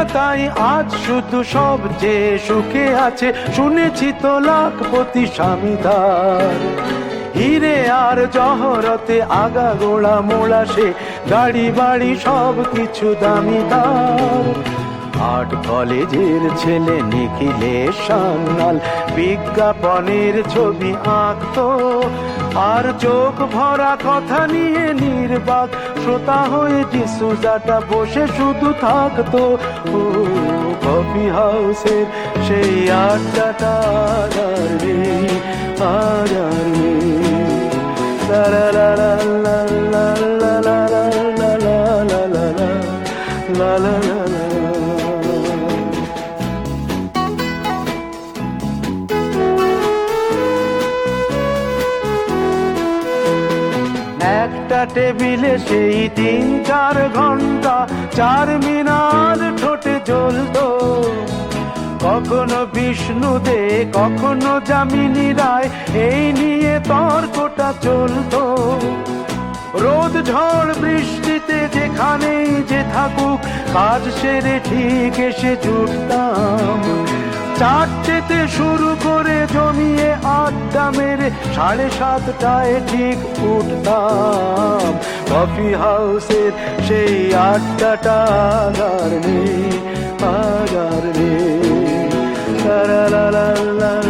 সুজাতাই আজ শুধু সব যে সুখে আছে, শুনেছি তো লাখপতি স্বামীদার। হিরে আর জহরতে আগা গোড়া মোড়া সে গাড়ি বাড়ি সব কিছু দামি তার আর্ট কলেজের ছেলে নিখিলেশ সান্যাল বিজ্ঞাপনের ছবি আঁকতো আর চোখ ভরা কথা নিয়ে নির্বাক শ্রোতা হয়ে ডিসুজাটা বসে শুধু থাকতো কফি হাউসের সেই আড্ডাটা আর নেই আর নেই লা লা লা লা লা লা লা লা লা লা লা লা একটা টেবিলে সেই তিন চার ঘণ্টা, চার মিনার ঠোঁটে জ্বলতো। কখনো বিষ্ণু দে কখনো যামিনী রায়, এই নিয়ে তর্কটা চলতো। রোদ, ঝড়, বৃষ্টিতে যেখানেই যে থাকুক, কাজ সেরে ঠিক এসে জুটতাম চারটেতে শুরু করে জমিয়ে মেরে সাড়ে সাতটায় ঠিক উঠতাম। কফি হাউসের সেই আটটাটা আগার নেই আগার নেই। লা লা লা লা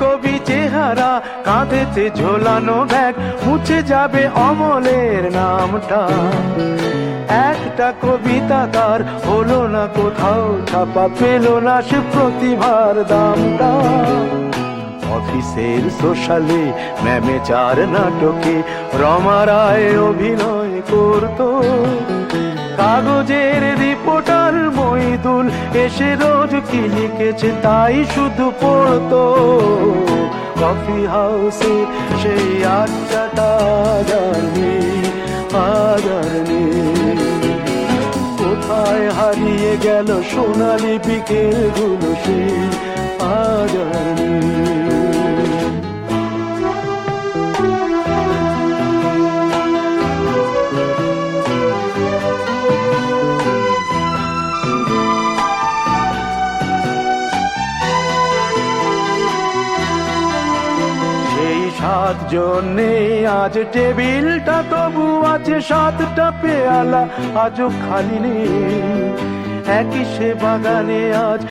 কবি চেহারা, কাঁধেতে ঝোলানো ব্যাগ, মুছে যাবে অমলের নামটা। একটা কবিতা তার হলো না কোথাও, ছাপা পেল না সে প্রতিভার দামটা। অফিসের সোশ্যালে ম্যামে চার নাটকে রমা রায় অভিনয় করতো। কাগজের মইদুল এসে রোজ কি লিখেছে তাই শুধু পড়তো। কফি হাউসে সেই আড্ডাটা কোথায় হারিয়ে গেল সোনালি বিকেলগুলো সেই আজানি। সাত জন্যে আজ টেবিলটা তবু আছে সাতটা পেয়ালা, আজও খালি নেই। একই সে বাগানে আজ